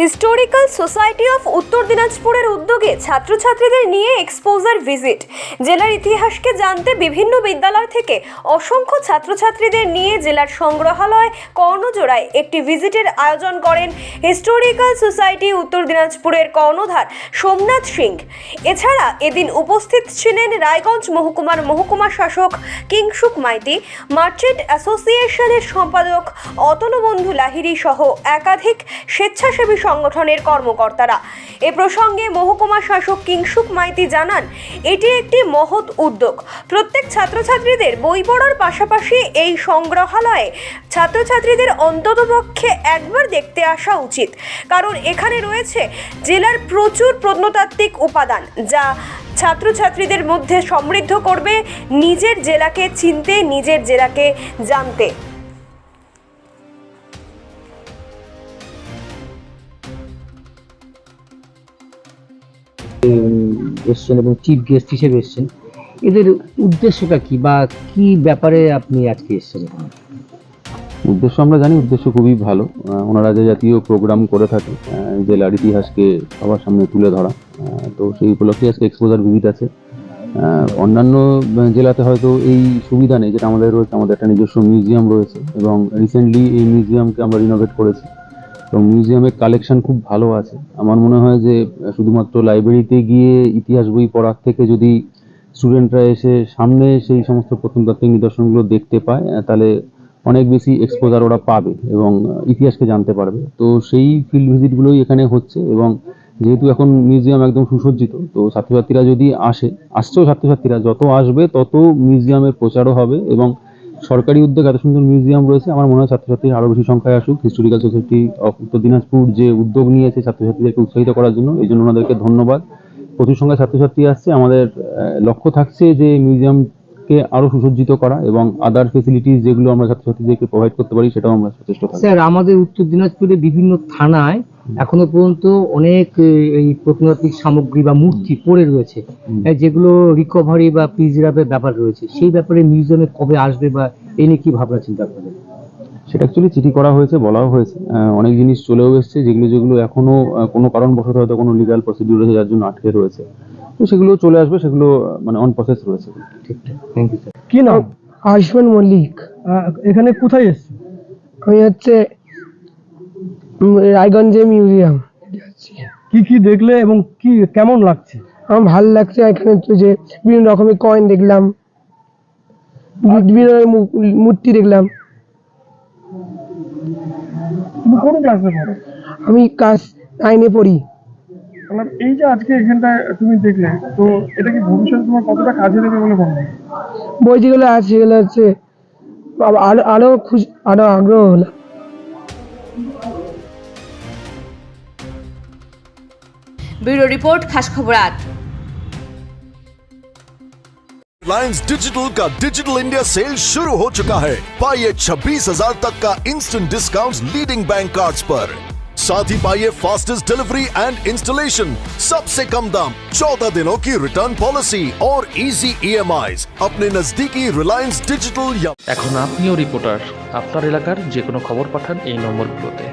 Historical society of উত্তর দিনাজপুরের উদ্যোগে ছাত্রছাত্রীদের নিয়ে এক্সপোজার ভিজিট জেলার ইতিহাসকে জানতে বিভিন্ন বিদ্যালয় থেকে অসংখ্য ছাত্রছাত্রীদের নিয়ে জেলার সংগ্রহালয় কর্ণজোড়ায় একটি ভিজিটের আয়োজন করেন হিস্টোরিক্যাল সোসাইটি উত্তর দিনাজপুরের কর্ণধার সোমনাথ সিং। এছাড়া এদিন উপস্থিত ছিলেন রায়গঞ্জ মহকুমার মহকুমা শাসক কিংসুক মাইতি, মার্চেন্ট অ্যাসোসিয়েশনের সম্পাদক অতনবন্ধু লাহিড়ী সহ একাধিক স্বেচ্ছাসেবী সংগঠনের কর্মকর্তারা। এ প্রসঙ্গে মহকুমা শাসক কিংসুক মাইতি জানান, এটি একটি মহৎ উদ্যোগ। প্রত্যেক ছাত্রছাত্রীদের বই পড়ার পাশাপাশি এই সংগ্রহালয়ে ছাত্রছাত্রীদের অন্ততপক্ষে একবার দেখতে আসা উচিত। কারণ এখানে রয়েছে জেলার প্রচুর প্রত্নতাত্ত্বিক উপাদান, যা ছাত্রছাত্রীদের মধ্যে সমৃদ্ধ করবে নিজের জেলাকে চিনতে, নিজের জেলাকে জানতে। এসছেন এবং চিফ গেস্ট হিসেবে এসছেন। এদের উদ্দেশ্যটা কি বা কি ব্যাপারে আপনি আজকে এসছেন? উদ্দেশ্য আমরা জানি, উদ্দেশ্য খুবই ভালো। ওনারা যে জাতীয় প্রোগ্রাম করে থাকে জেলার ইতিহাসকে সবার সামনে তুলে ধরা তো সেই উপলক্ষে আজকে এক্সপোজার ভিজিট আছে। অন্যান্য জেলাতে হয়তো এই সুবিধা নেই, যেটা আমাদের রয়েছে, আমাদের একটা নিজস্ব মিউজিয়াম রয়েছে এবং রিসেন্টলি এই মিউজিয়ামকে আমরা রিনোভেট করেছি। এবং মিউজিয়ামের কালেকশন খুব ভালো আছে। আমার মনে হয় যে, শুধুমাত্র লাইব্রেরিতে গিয়ে ইতিহাস বই পড়ার থেকে যদি স্টুডেন্টরা এসে সামনে সেই সমস্ত প্রত্নতাত্ত্বিক নিদর্শনগুলো দেখতে পায় তাহলে অনেক বেশি এক্সপোজার ওরা পাবে এবং ইতিহাসকে জানতে পারবে। তো সেই ফিল্ড ভিজিটগুলোই এখানে হচ্ছে এবং যেহেতু এখন মিউজিয়াম একদম সুসজ্জিত, তো ছাত্রছাত্রীরা যদি আসে, আসছেও ছাত্রছাত্রীরা, যত আসবে তত মিউজিয়ামের প্রচারও হবে এবং সরকারি উদ্যোগ এত সুন্দর মিউজিয়াম রয়েছে, আমার মনে হয় ছাত্রছাত্রী আরও বেশি সংখ্যায় আসুক। হিস্টোরিক্যাল সোসাইটি অফ উত্তর দিনাজপুর যে উদ্যোগ নিয়েছে ছাত্রছাত্রীদেরকে উৎসাহিত করার জন্য, এই জন্য ওনাদেরকে ধন্যবাদ। প্রচুর সংখ্যায় ছাত্রছাত্রী আসছে, আমাদের লক্ষ্য থাকছে যে মিউজিয়ামকে আরও সুসজ্জিত করা এবং আদার ফেসিলিটিস যেগুলো আমরা ছাত্রছাত্রীদেরকে প্রোভাইড করতে পারি, সেটাও আমরা সচেষ্ট স্যার আমাদের উত্তর দিনাজপুরে বিভিন্ন থানায় এখনও পর্যন্ত অনেক এই প্রত্নতাত্ত্বিক সামগ্রী বা মূর্তি পড়ে রয়েছে। যেগুলো রিকভারি বা প্রিজার্ভের ব্যাপার রয়েছে। সেই ব্যাপারে মিউজিয়ামে কবে আসবে বা এই নিয়ে কি ভাবনা চিন্তা করবে সেটা অ্যাকচুয়ালি চিঠি করা হয়েছে বলাও হয়েছে। আহ, অনেক জিনিস চলেও এসেছে যেগুলো যেগুলো এখনও কোনো কারণবশত হয়তো কোনো লিগাল প্রসিডিউর রয়েছে যার জন্য আটকে রয়েছে। তো সেগুলো চলে আসবে সেগুলো মানে অন প্রসেস রয়েছে। ঠিকঠাক থ্যাংক ইউ স্যার কি নাম? আয়ুষ্মান মল্লিক। আহ, এখানে কোথায় এসছো আমি হচ্ছে রায়গঞ্জে মিউজিয়াম। কি কি দেখলে এবং কি কেমন লাগছে? আমার ভালো লাগছে এখানে তো যে বিভিন্ন রকমের কয়েন দেখলাম। বিভিন্ন মূর্তি দেখলাম। কোন ক্লাসে পড়ো আমি ক্লাস নাইনে পড়ি। এই যে আজকে এখানটায় তুমি দেখলে তো এটা কি ভবিষ্যতে তোমার কতটা কাজে দেবে বলে মনে হয়? বই যেগুলো আছে সেগুলো হচ্ছে আরও আরও খুশি আরও আগ্রহ হলো। ব্যুরো রিপোর্ট খাস খবর আট रिलायंस डिजिटल का डिजिटल इंडिया सेल शुरू हो चुका है पाइए छब्बीस हजार तक का instant discount leading bank cards पर साथ ही पाइए फास्टेस्ट डिलीवरी एंड इंस्टॉलेशन सबसे कम दाम 14 दिनों की रिटर्न पॉलिसी और इजी ईएमआई अपने नजदीकी रिलायंस डिजिटल या এখন আপনিও রিপোর্টার আপনার এলাকার যে কোনো খবর পাঠান এই নম্বরগুলোতে